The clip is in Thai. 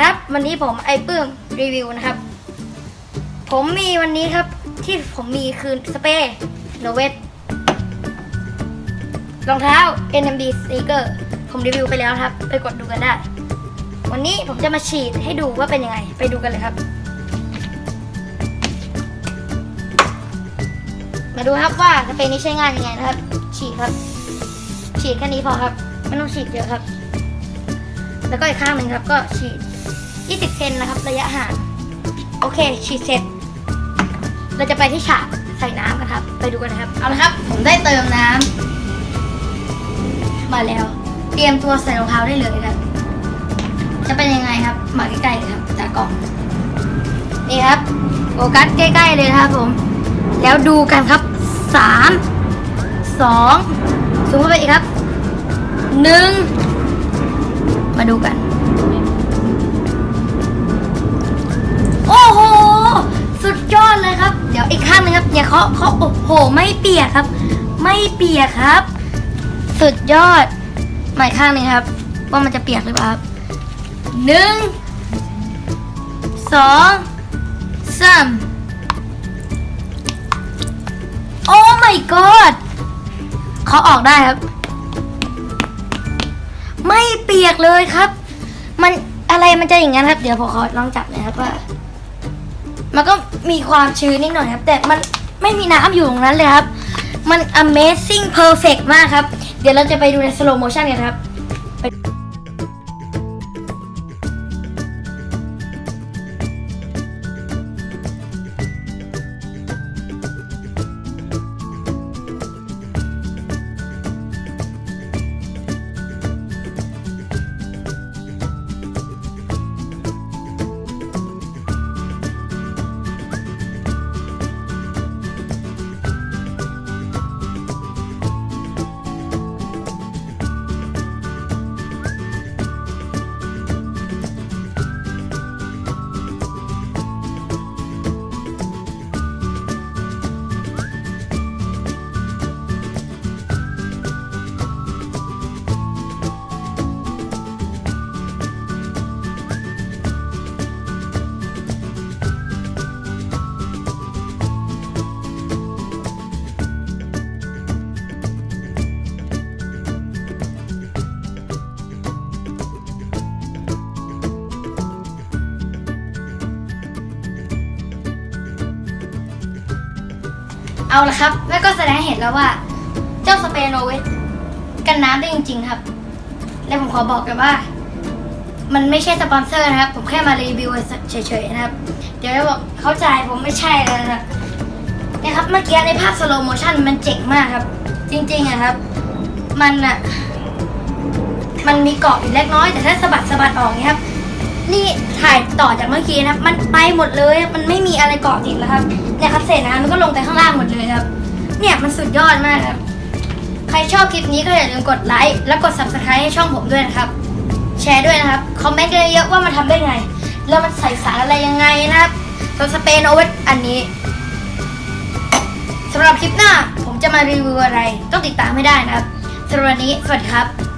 ครับ วันนี้ผมไอปื้มรีวิวนะครับ ผมมีวันนี้ครับที่ผมมีคือสเปรย์โนเวทรองเท้า NMD sneaker ผมรีวิวไปแล้วครับ ไปกดดูกันได้ วันนี้ผมจะมาฉีดให้ดูว่าเป็นยังไง ไปดูกันเลยครับ มาดูครับว่าสเปรย์นี้ใช้งานยังไงนะครับ ฉีดครับ ฉีดแค่นี้พอครับ ไม่ต้องฉีดเยอะครับ แล้วก็อีกข้างหนึ่งครับ ก็ฉีด 20 เซนนะครับ ระยะห่าง โอเคฉีดเสร็จ เราจะไปที่ฉากใส่น้ำกันครับ ไปดูกันนะครับ เอาละครับ ผมได้เติมน้ำมาแล้ว เตรียมตัวใส่รองเท้าได้เลยครับ จะเป็นยังไงครับ มาใกล้ๆเลยครับจากกล่อง นี่ครับโฟกัสใกล้ๆเลยนะครับผม แล้วดูกันครับสามสองซูมเข้าไปอีกครับหนึ่งมาดูกัน อีกข้างหนึงครับอย่าเคาะเคาะโอ้โห ไม่เปียกครับ ไม่เปียกครับ สุดยอดหม่ข้างหนึงครับ ว่ามันจะเปียกหรือเปล่าครับหนึ่งสองสามโอ้ my god เขาะออกได้ครับ ไม่เปียกเลยครับ มันอะไรมันจะอย่างนั้นครับ เดี๋ยวผมขอลองจับหนะครับว่า มันก็มีความชื้นนิดหน่อยครับ แต่มันไม่มีน้ำอยู่ตรงนั้นเลยครับ มัน amazing perfect มากครับ เดี๋ยวเราจะไปดูใน slow motion กันครับ เอาละครับ แล้วก็แสดงเห็นแล้วว่า เจ้าสเปโนเวทกันน้ำได้จริง ๆ ครับ และผมขอบอกกันว่า มันไม่ใช่สปอนเซอร์นะครับ ผมแค่มารีวิวเฉยๆนะครับ เดี๋ยวจะบอกเข้าใจผมไม่ใช่เลยนะเนี่ยครับเมื่อกี้ในภาพสโลโมชันมันเจ๋งมากครับ จริงๆอะครับ มันอะมันมีเกาะอยู่เล็กน้อยแต่ถ้าสะบัดสะบัดออกเนี่ยครับ นี่ถ่ายต่อจากเมื่อกี้นะครับ มันไปหมดเลยมันไม่มีอะไรเกาะติดแล้วครับเนี่ยครับเศษน้ำมันก็ลงไปข้างล่างหมดเลยครับ เนี่ยมันสุดยอดมากครับ ใครชอบคลิปนี้ก็อย่าลืมกดไลค์และกด subscribe ให้ช่องผมด้วยนะครับ แชร์ด้วยนะครับ คอมเมนต์กันเยอะๆว่ามันทำได้ไง แล้วมันใส่สารอะไรยังไงนะครับตัวสเปนโอเวทอันนี้สำหรับคลิปหน้าผมจะมารีวิวอะไรต้องติดตามให้ได้นะครับสำหรับวันนี้สวัสดีครับ